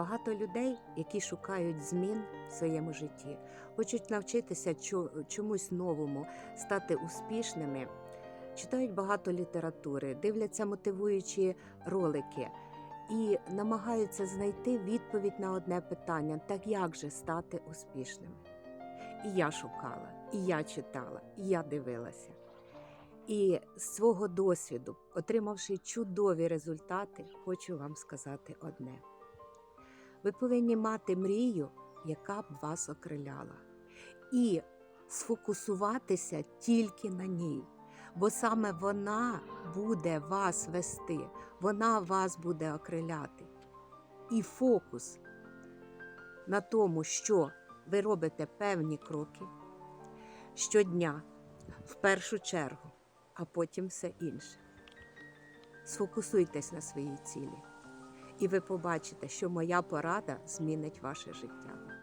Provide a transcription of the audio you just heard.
Багато людей, які шукають змін в своєму житті, хочуть навчитися чомусь новому, стати успішними, читають багато літератури, дивляться мотивуючі ролики і намагаються знайти відповідь на одне питання: так як же стати успішними? І я шукала, і я читала, і я дивилася. І з свого досвіду, отримавши чудові результати, хочу вам сказати одне: ви повинні мати мрію, яка б вас окриляла, і сфокусуватися тільки на ній, бо саме вона буде вас вести, вона вас буде окриляти. І фокус на тому, що ви робите певні кроки щодня, в першу чергу, а потім все інше. Сфокусуйтесь на своїй цілі, і ви побачите, що моя порада змінить ваше життя.